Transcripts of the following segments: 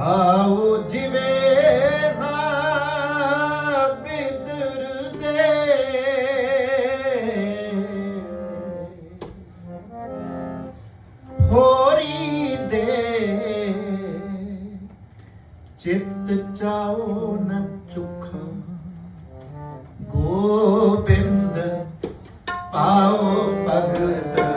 ਆਓ ਜਿਵੇਂ ਬਿਦਰ ਦੇ। ਹੋਰੀ ਦੇ ਚਿੱਤ ਚਾਉ ਨ ਚੁਖਾ। ਗੋਬਿੰਦ ਪਾਉ ਭਗਤ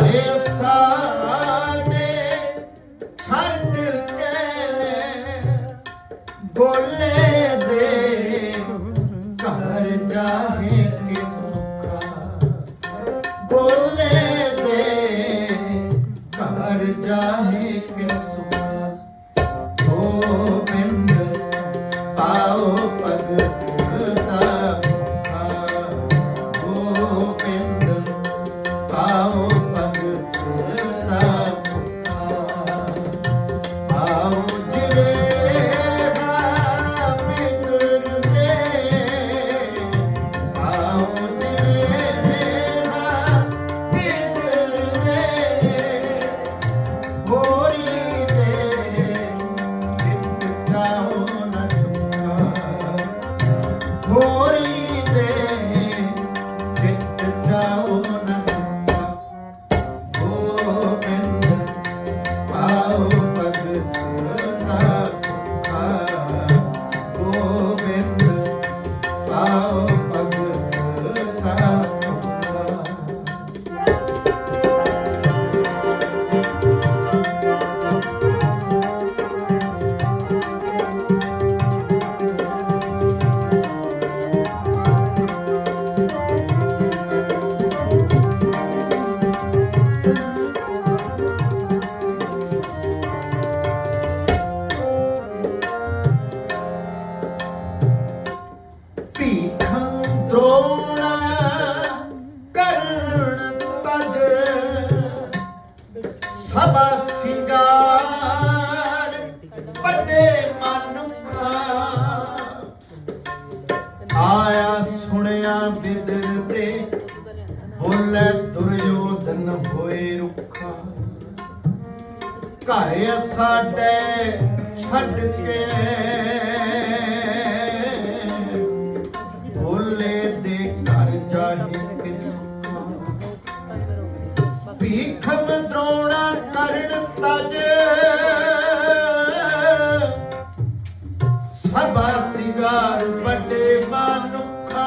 ਧਾਰੇ ਸਾਡੇ ਛੱਡ ਸਿੱਖਾਂ ਦ੍ਰੋਣਾ ਵੱਡੇ ਮਨੁੱਖਾ ਆਇਆ ਸੁਣਿਆ ਬਿਦਰ ਤੇ, ਬੋਲੇ ਦੁਰਯੋਧਨ ਹੋਏ ਰੁੱਖਾ। ਘਰ ਸਾਡੇ ਛੱਡ ਕੇ ਵਾਸੀਦਾਰ ਵੱਡੇ ਮਨੁੱਖਾ।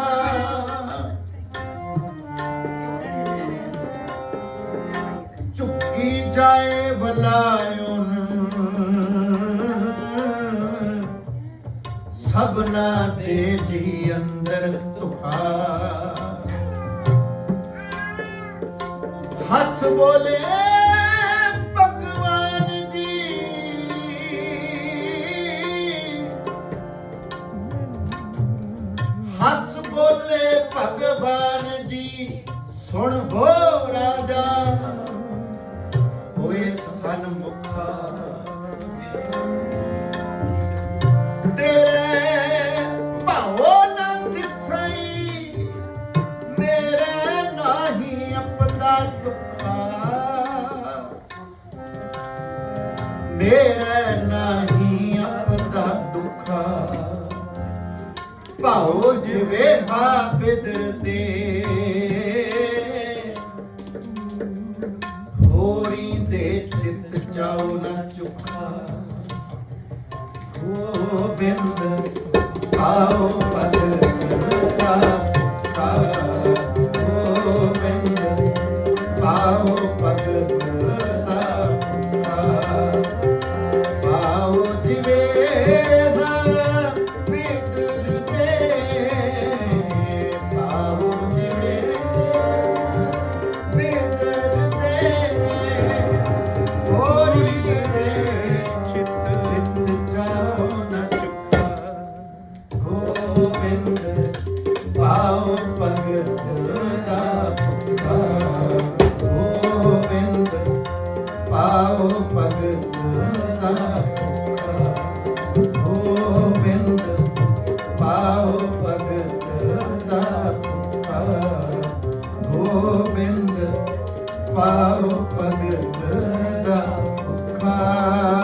ਚੁੱਕੀ ਜਾਏ ਭਲਾਇਉਨ ਸਭਨਾ ਦੇ ਜੀ ਅੰਦਰ ਤੁਖਾ ਹੱਸ ਬੋਲੇ ਹੱਸ ਬੋਲੇ ਭਗਵਾਨ ਜੀ, ਸੁਣ ਹੋ ਰਾਜਾ। ਹੋਏ ਸਨਮੁਖਾ ਤੇਰੇ ਭਾਵੋ ਨਾ ਦਿਸਈ ਮੇਰੇ ਨਾਹੀ ਆਪਦਾ ਦੁੱਖਾ। ਮੇਰੇ ਨਾਹੀ ਭਾਉ ਜਿਵੇ ਹਾਬਿਦ ਦੇ। ਹੋਰੀ ਤੇ ਚਿੱਤ ਚਾਉ ਨਾ ਚੁੱਕਾ। ਗੋਬਿੰਦ ਆਓ। ਭਾਉ ਭਗਤ ਨਾ ਗੋਬਿੰਦ ਭਾਉ ਭਗਤ ਨਾ ਗੋਬਿੰਦ ਭਾਉ ਭਗਤ ਦਾ ਭੁਖਾ